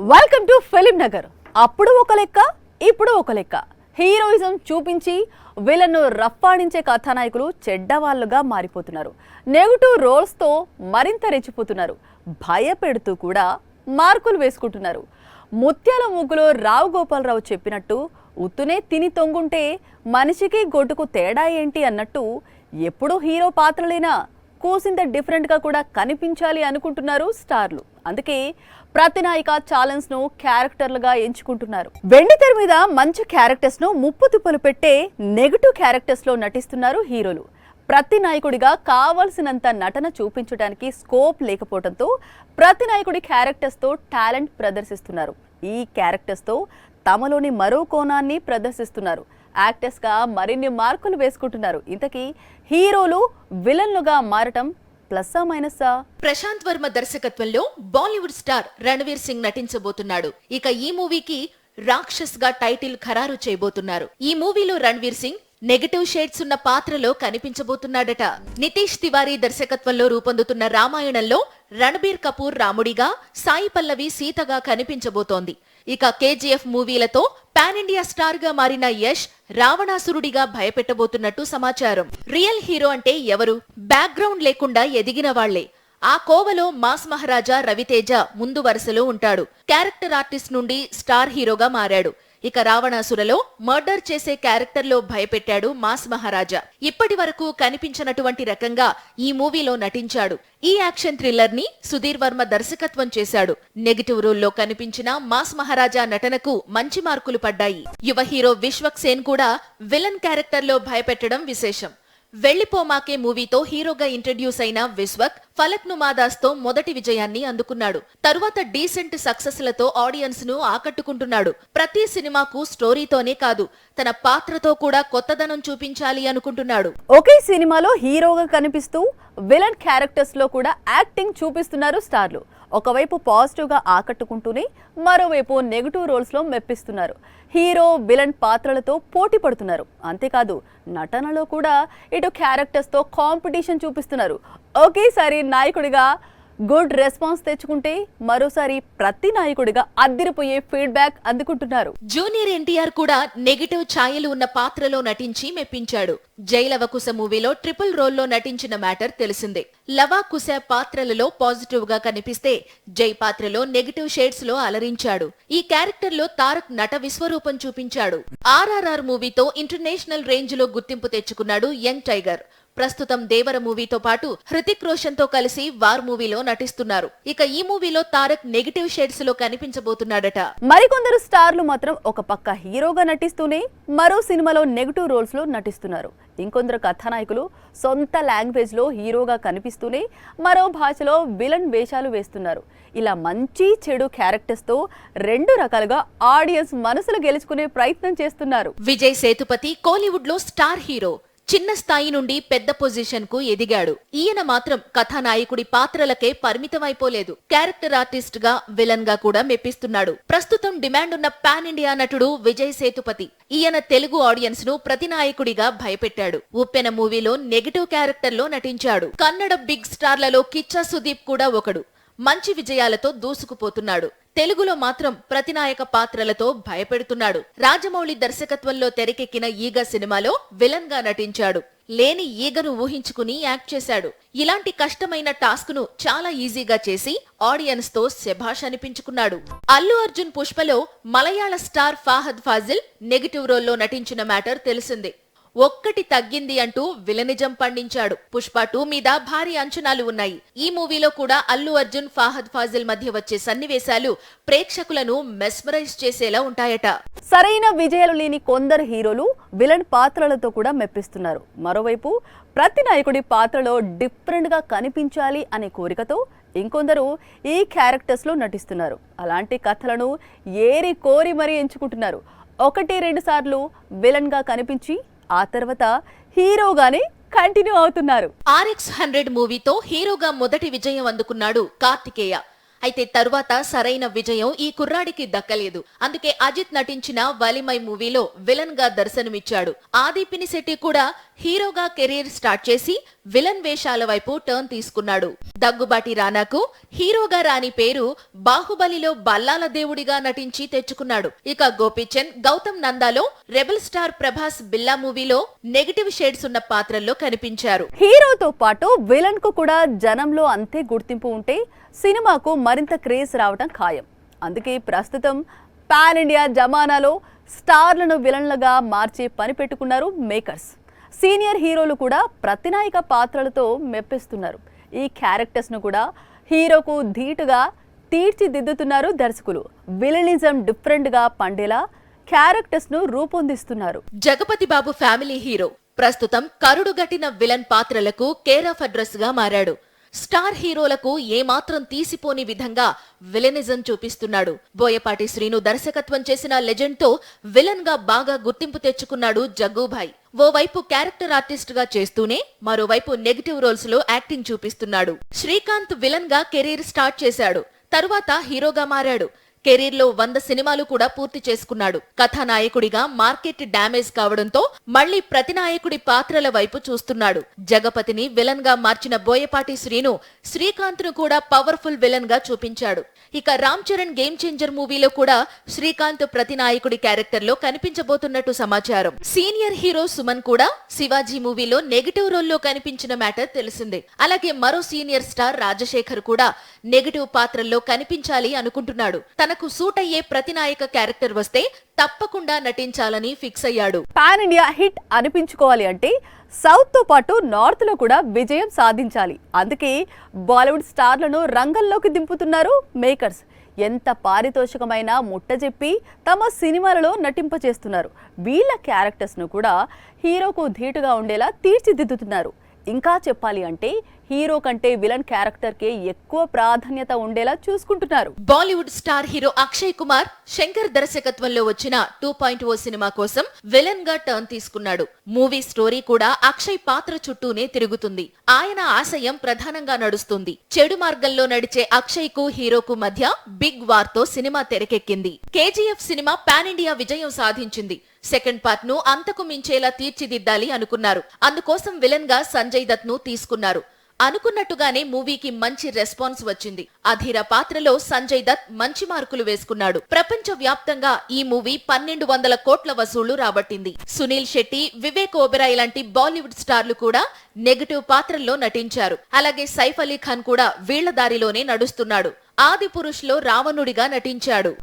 Welcome to film Nagar అప్పుడు ఒక లెక్క ఇప్పుడు ఒక లెక్క. హీరోయిజం చూపించి వీళ్ళను రప్పాడించే కథానాయకులు చెడ్డవాళ్ళుగా మారిపోతున్నారు. నెగిటివ్ రోల్స్తో మరింత రెచ్చిపోతున్నారు. భయపెడుతూ కూడా మార్కులు వేసుకుంటున్నారు. ముత్యాల ముగ్గులో రావు గోపాలరావు చెప్పినట్టు ఉత్తునే తిని తొంగుంటే మనిషికి గొడ్డుకు తేడా ఏంటి అన్నట్టు ఎప్పుడూ హీరో పాత్రలేనా కూసింత డిఫరెంట్గా కూడా కనిపించాలి అనుకుంటున్నారు స్టార్లు. అందుకే ప్రతి నాయిక ఛాలెంజ్ను క్యారెక్టర్లుగా ఎంచుకుంటున్నారు. వెండి తెర మీద మంచి క్యారెక్టర్స్ను ముప్పు తిప్పలు పెట్టే నెగటివ్ క్యారెక్టర్స్లో నటిస్తున్నారు హీరోలు. ప్రతి నాయకుడిగా కావలసినంత నటన చూపించడానికి స్కోప్ లేకపోవడంతో ప్రతి నాయకుడి క్యారెక్టర్స్తో టాలెంట్ ప్రదర్శిస్తున్నారు. ఈ క్యారెక్టర్స్తో తమలోని మరో కోణాన్ని ప్రదర్శిస్తున్నారు. యాక్టర్స్గా మరిన్ని మార్కులు వేసుకుంటున్నారు. ఇంతకీ హీరోలు విలన్లుగా మారటం ప్లస్సా మైనస్సా ప్రశాంత్ వర్మ దర్శకత్వంలో బాలీవుడ్ స్టార్ రణవీర్ సింగ్ నటించబోతున్నాడు. ఇక ఈ మూవీకి రాక్షస్గా టైటిల్ ఖరారు చేయబోతున్నారు. ఈ మూవీలో రణవీర్ సింగ్ నెగటివ్ షేడ్స్ ఉన్న పాత్రలో కనిపించబోతున్నాడట. నితీష్ తివారీ దర్శకత్వంలో రూపొందుతున్న రామాయణంలో రణబీర్ కపూర్ రాముడిగా సాయి పల్లవి సీతగా కనిపించబోతోంది. ఇక కేజీఎఫ్ మూవీలతో పాన్ ఇండియా స్టార్గా మారిన యష్ రావణాసురుడిగా భయపెట్టబోతున్నట్టు సమాచారం. రియల్ హీరో అంటే ఎవరు? బ్యాక్గ్రౌండ్ లేకుండా ఎదిగిన వాళ్ళే. ఆ కోవలో మాస్ మహారాజా రవితేజ ముందు వరుసలో ఉంటాడు. క్యారెక్టర్ ఆర్టిస్ట్ నుండి స్టార్ హీరోగా మారాడు. ఇక రావణాసురలో మర్డర్ చేసే క్యారెక్టర్లో భయపెట్టాడు మాస్ మహారాజా. ఇప్పటి వరకు కనిపించినటువంటి రకంగా ఈ మూవీలో నటించాడు. ఈ యాక్షన్ థ్రిల్లర్ని సుధీర్ వర్మ దర్శకత్వం చేశాడు. నెగిటివ్ రోల్లో కనిపించిన మాస్ మహారాజా నటనకు మంచి మార్కులు పడ్డాయి. యువ హీరో విశ్వక్ సేన్ కూడా విలన్ క్యారెక్టర్లో భయపెట్టడం విశేషం. వెళ్ళిపోమాకే మూవీతో హీరోగా ఇంట్రడ్యూస్ అయిన విశ్వక్ ఫలక్ నుమాదాస్తో మొదటి విజయాన్ని అందుకున్నాడు. తరువాత డీసెంట్ సక్సెస్లతో ఆడియన్స్ను ఆకట్టుకుంటున్నాడు. ప్రతి సినిమాకు స్టోరీతోనే కాదు తన పాత్రతో కూడా కొత్తదనం చూపించాలి అనుకుంటున్నాడు. ఒకే సినిమాలో హీరోగా కనిపిస్తూ విలన్ క్యారెక్టర్స్లో కూడా యాక్టింగ్ చూపిస్తున్నారు స్టార్లు. ఒకవైపు పాజిటివ్గా ఆకట్టుకుంటూనే మరోవైపు నెగిటివ్ రోల్స్లో మెప్పిస్తున్నారు. హీరో విలన్ పాత్రలతో పోటీ పడుతున్నారు. అంతేకాదు నటనలో కూడా ఇటు క్యారెక్టర్స్తో కాంపిటీషన్ చూపిస్తున్నారు. ఒకేసారి నాయకుడిగా గుడ్ రెస్పాన్స్ తెచ్చుకుంటే మరోసారి ప్రతి నాయకుడిగా అద్దిరిపోయే ఫీడ్బ్యాక్ అందుకుంటున్నారు. జూనియర్ ఎన్టీఆర్ కూడా నెగిటివ్ ఛాయలు ఉన్న పాత్రలో నటించి మెప్పించాడు. జైలవకుశ మూవీలో ట్రిపుల్ రోల్లో నటించిన మ్యాటర్ తెలిసిందే. లవాకుశ పాత్రలలో పాజిటివ్గా కనిపిస్తే జై పాత్రలో నెగిటివ్ షేడ్స్లో అలరించాడు. ఈ క్యారెక్టర్లో తారక్ నట విశ్వరూపం చూపించాడు. ఆర్ఆర్ఆర్ మూవీతో ఇంటర్నేషనల్ రేంజ్లో గుర్తింపు తెచ్చుకున్నాడు యంగ్ టైగర్. ప్రస్తుతం దేవర మూవీతో పాటు హృతిక్ రోషన్తో కలిసి వార్ మూవీలో నటిస్తున్నారు. ఇక ఈ మూవీలో తారక్ నెగటివ్ షేడ్స్లో కనిపించబోతున్నాడట. మరికొందరు స్టార్లు మాత్రం ఒక పక్క హీరోగా నటిస్తూనే మరో సినిమాలో నెగటివ్ రోల్స్లో నటిస్తున్నారు. ఇంకొందరు కథానాయకులు సొంత లాంగ్వేజ్లో హీరోగా కనిపిస్తూనే మరో భాషలో విలన్ వేషాలు వేస్తున్నారు. ఇలా మంచి చెడు క్యారెక్టర్స్తో రెండు రకాలుగా ఆడియన్స్ మనసులు గెలుచుకునే ప్రయత్నం చేస్తున్నారు. విజయ్ సేతుపతి కోలీవుడ్లో స్టార్ హీరో. చిన్న స్థాయి నుండి పెద్ద పొజిషన్కు ఎదిగాడు. ఈయన మాత్రం కథానాయకుడి పాత్రలకే పరిమితమైపోలేదు. క్యారెక్టర్ ఆర్టిస్ట్గా విలన్గా కూడా మెప్పిస్తున్నాడు. ప్రస్తుతం డిమాండ్ ఉన్న పాన్ ఇండియా నటుడు విజయ్ సేతుపతి. ఈయన తెలుగు ఆడియన్స్ను ప్రతినాయకుడిగా భయపెట్టాడు. ఉప్పెన మూవీలో నెగటివ్ క్యారెక్టర్లో నటించాడు. కన్నడ బిగ్ స్టార్లలో కిచ్చా సుదీప్ కూడా ఒకడు. మంచి విజయాలతో దూసుకుపోతున్నాడు. తెలుగులో మాత్రం ప్రతినాయక పాత్రలతో భయపెడుతున్నాడు. రాజమౌళి దర్శకత్వంలో తెరకెక్కిన ఈగ సినిమాలో విలన్గా నటించాడు. లేని ఈగను ఊహించుకుని యాక్ట్ చేశాడు. ఇలాంటి కష్టమైన టాస్క్ను చాలా ఈజీగా చేసి ఆడియన్స్తో శభాష్ అనిపించుకున్నాడు. అల్లు అర్జున్ పుష్పలో మలయాళ స్టార్ ఫాహద్ ఫాజిల్ నెగిటివ్ రోల్లో నటించిన మ్యాటర్ తెలిసిందే. ఒక్కటి తగ్గింది అంటూ విలనిజం పండించాడు. పుష్ప టూ మీద భారీ అంచనాలు ఉన్నాయి. ఈ మూవీలో కూడా అల్లు అర్జున్ ఫాహద్ ఫాజిల్ మధ్య వచ్చే సన్నివేశాలు ప్రేక్షకులను మెస్మరైజ్ చేసేలా ఉంటాయట. సరైన విజయాలు లేని కొందరు హీరోలు విలన్ పాత్రలతో కూడా మెప్పిస్తున్నారు. మరోవైపు ప్రతి నాయకుడి పాత్రలో డిఫరెంట్గా కనిపించాలి అనే కోరికతో ఇంకొందరు ఈ క్యారెక్టర్స్లో నటిస్తున్నారు. అలాంటి కథలను ఏరి కోరి మరీ ఎంచుకుంటున్నారు. ఒకటి రెండు సార్లు విలన్గా కనిపించి ఆ తర్వాత హీరోగానే కంటిన్యూ అవుతున్నారు. ఆర్ఎక్స్ హండ్రెడ్ మూవీతో హీరోగా మొదటి విజయం అందుకున్నాడు కార్తికేయ. అయితే తరువాత సరైన విజయం ఈ కుర్రాడికి దక్కలేదు. అందుకే అజిత్ నటించిన వలిమై మూవీలో విలన్గా దర్శనమిచ్చాడు. ఆది పినిశెట్టి కూడా హీరోగా కెరీర్ స్టార్ట్ చేసి విలన్ వేషాల వైపు టర్న్ తీసుకున్నాడు. దగ్గుబాటి రానాకు హీరోగా రాని పేరు బాహుబలిలో బల్లాల దేవుడిగా నటించి తెచ్చుకున్నాడు. ఇక గోపీచంద్ గౌతమ్ నందాలో రెబల్ స్టార్ ప్రభాస్ బిల్లా మూవీలో నెగటివ్ షేడ్స్ ఉన్న పాత్రల్లో కనిపించారు. హీరోతో పాటు విలన్కు కూడా జనంలో అంతే గుర్తింపు ఉంటే సినిమాకు మరింత క్రేజ్ రావడం ఖాయం. అందుకే ప్రస్తుతం పాన్ ఇండియా జమానాలో స్టార్లను విలన్లుగా మార్చే పని పెట్టుకున్నారు మేకర్స్. సీనియర్ హీరోలు కూడా ప్రతినాయక పాత్రలతో మెప్పిస్తున్నారు. ఈ క్యారెక్టర్స్ను కూడా హీరోకు ధీటుగా తీర్చిదిద్దుతున్నారు దర్శకులు. విలనిజం డిఫరెంట్గా పండేలా క్యారెక్టర్స్ను రూపొందిస్తున్నారు. Jagapathi Babu family hero. ప్రస్తుతం కరుడుగట్టిన విలన్ పాత్రలకు కేర్ ఆఫ్ మారాడు. స్టార్ హీరోలకు ఏమాత్రం తీసిపోని విధంగా విలనిజం చూపిస్తున్నాడు. బోయపాటి శ్రీను దర్శకత్వం చేసిన లెజెండ్తో విలన్గా బాగా గుర్తింపు తెచ్చుకున్నాడు జగ్గుభాయ్. ఓవైపు క్యారెక్టర్ ఆర్టిస్ట్గా చేస్తూనే మరోవైపు నెగిటివ్ రోల్స్లో యాక్టింగ్ చూపిస్తున్నాడు. శ్రీకాంత్ విలన్గా కెరీర్ స్టార్ట్ చేశాడు. తరువాత హీరోగా మారాడు. కెరీర్లో వంద సినిమాలు కూడా పూర్తి చేసుకున్నాడు. కథానాయకుడిగా మార్కెట్ డ్యామేజ్ కావడంతో మళ్ళీ ప్రతినాయకుడి పాత్రల వైపు చూస్తున్నాడు. జగపతిని విలన్గా మార్చిన బోయపాటి శ్రీను శ్రీకాంత్ను కూడా పవర్ఫుల్ విలన్గా చూపించాడు. ఇక రామ్ చరణ్ గేమ్ చేంజర్ మూవీలో కూడా శ్రీకాంత్ ప్రతినాయకుడి క్యారెక్టర్లో కనిపించబోతున్నట్టు సమాచారం. సీనియర్ హీరో సుమన్ కూడా శివాజీ మూవీలో నెగటివ్ రోల్లో కనిపించిన మ్యాటర్ తెలిసిందే. అలాగే మరో సీనియర్ స్టార్ రాజశేఖర్ కూడా నెగటివ్ పాత్రల్లో కనిపించాలి అనుకుంటున్నాడు. తన తనకు సూట్ అయ్యే ప్రతినాయక క్యారెక్టర్ వస్తే తప్పకుండా నటించాలని ఫిక్స్ అయ్యాడు. పాన్ ఇండియా హిట్ అనిపించుకోవాలి అంటే సౌత్తో పాటు నార్త్లో కూడా విజయం సాధించాలి. అందుకే బాలీవుడ్ స్టార్లను రంగంలోకి దింపుతున్నారు మేకర్స్. ఎంత పారితోషికమైన ముట్టజెప్పి తమ సినిమాలలో నటింపచేస్తున్నారు. వీళ్ళ క్యారెక్టర్స్ను కూడా హీరోకు ధీటుగా ఉండేలా తీర్చిదిద్దుతున్నారు. ఇంకా చెప్పాలి అంటే హీరో కంటే విలన్ క్యారెక్టర్ కే ఎక్కువ ప్రాధాన్యత ఉండేలా చూసుకుంటున్నారు. బాలీవుడ్ స్టార్ హీరో అక్షయ్ కుమార్ శంకర్ దర్శకత్వంలో వచ్చిన టూ పాయింట్ ఓ సినిమా కోసం విలన్గా టర్న్ తీసుకున్నాడు. మూవీ స్టోరీ కూడా అక్షయ్ పాత్ర చుట్టూనే తిరుగుతుంది. ఆయన ఆశయం ప్రధానంగా నడుస్తుంది. చెడు మార్గంలో నడిచే అక్షయ్కు హీరోకు మధ్య బిగ్ వార్తో సినిమా తెరకెక్కింది. కేజీఎఫ్ సినిమా పాన్ ఇండియా విజయం సాధించింది. సెకండ్ పార్ట్ను అంతకు మించేలా తీర్చిదిద్దాలి అనుకున్నారు. అందుకోసం విలన్గా సంజయ్ దత్ను తీసుకున్నారు. అనుకున్నట్టుగానే మూవీకి మంచి రెస్పాన్స్ వచ్చింది. అధీర పాత్రలో సంజయ్ దత్ మంచి మార్కులు వేసుకున్నాడు. ప్రపంచ వ్యాప్తంగా ఈ మూవీ పన్నెండు వందల కోట్ల వసూళ్ళు రాబట్టింది. సునీల్ శెట్టి వివేక్ ఓబెరాయ్ లాంటి బాలీవుడ్ స్టార్లు కూడా నెగటివ్ పాత్రల్లో నటించారు. అలాగే సైఫ్ అలీ ఖాన్ కూడా వీళ్ళ దారిలోనే నడుస్తున్నాడు. ఆది పురుష్లో రావణుడిగా నటించాడు.